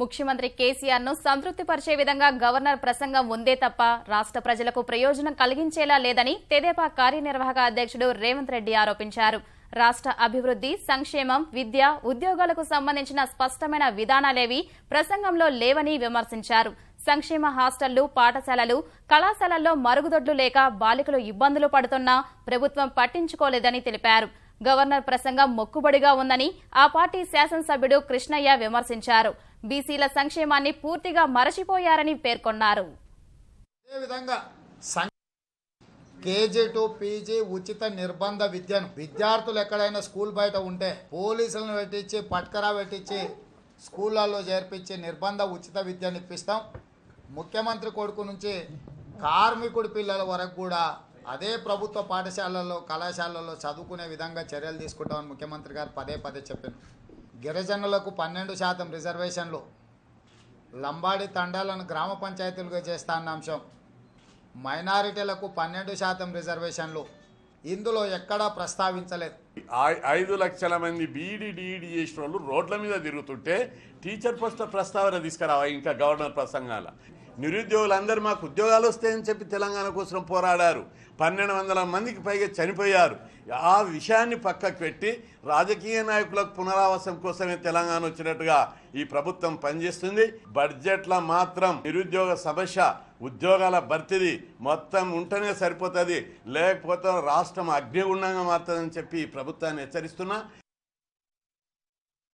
ముఖ్యమంత్రి కేసీఆర్ను సంతృప్తిపరిచే విధంగా గవర్నర్ ప్రసంగం ఉందే తప్ప రాష్ట్ర ప్రజలకు ప్రయోజనం కలిగించేలా లేదని తెదేపా కార్యనిర్వాహక అధ్యక్షుడు రేవంత్ రెడ్డి ఆరోపించారు. రాష్ట్ర అభివృద్ధి సంక్షేమం విద్య ఉద్యోగాలకు సంబంధించిన స్పష్టమైన విధానాలేవి ప్రసంగంలో లేవని విమర్శించారు. సంక్షేమ హాస్టళ్ళు పాఠశాలలు కళాశాలల్లో మరుగుదొడ్లు లేక బాలికలు ఇబ్బందులు పడుతున్నా ప్రభుత్వం పట్టించుకోలేదని తెలిపారు. గవర్నర్ ప్రసంగం మొక్కుబడిగా ఉందని ఆ పార్టీ శాసనసభ్యుడు కృష్ణయ్య విమర్శించారు. బీసీల సంక్షేమాన్ని పూర్తిగా మరచిపోయారని పేర్కొన్నారు. అదేవిధంగా సం- కేజీ టు పీజీ ఉచిత నిర్బంధ విద్యను విద్యార్థులు ఎక్కడైనా స్కూల్ బయట ఉంటే పోలీసులను పెట్టించి పట్కరా పెట్టించి స్కూళ్ళల్లో చేర్పించి నిర్బంధ ఉచిత విద్యను ఇప్పిస్తాం. ముఖ్యమంత్రి కొడుకు నుంచి కార్మికుడి పిల్లల వరకు కూడా అదే ప్రభుత్వ పాఠశాలల్లో కళాశాలల్లో చదువుకునే విధంగా చర్యలు తీసుకుంటామని ముఖ్యమంత్రి గారు పదే పదే చెప్పారు. గిరిజనులకు పన్నెండు శాతం రిజర్వేషన్లు లంబాడి తండాలను గ్రామ పంచాయతీలుగా చేస్తా అన్న అంశం. మైనారిటీలకు పన్నెండు శాతం రిజర్వేషన్లు ఇందులో ఎక్కడా ప్రస్తావించలేదు. ఐ- ఐదు లక్షల మంది బీఈడి డిఈడి చేసిన వాళ్ళు రోడ్ల మీద తిరుగుతుంటే టీచర్ పోస్ట్ ప్రస్తావన తీసుకురావా ఇంకా గవర్నర్ ప్రసంగాల. నిరుద్యోగులందరూ మాకు ఉద్యోగాలు వస్తాయని చెప్పి తెలంగాణ కోసం పోరాడారు. పన్నెండు వందల మందికి పైగా చనిపోయారు. ఆ విషయాన్ని పక్కకు పెట్టి రాజకీయ నాయకులకు పునరావాసం కోసమే తెలంగాణ వచ్చినట్టుగా ఈ ప్రభుత్వం పనిచేస్తుంది. బడ్జెట్లో మాత్రం నిరుద్యోగ సమస్య ఉద్యోగాల భర్తీది మొత్తం ఉంటేనే సరిపోతుంది. లేకపోతే రాష్ట్రం అగ్నిగుండంగా మారుతుందని చెప్పి ఈ ప్రభుత్వాన్ని హెచ్చరిస్తున్నా.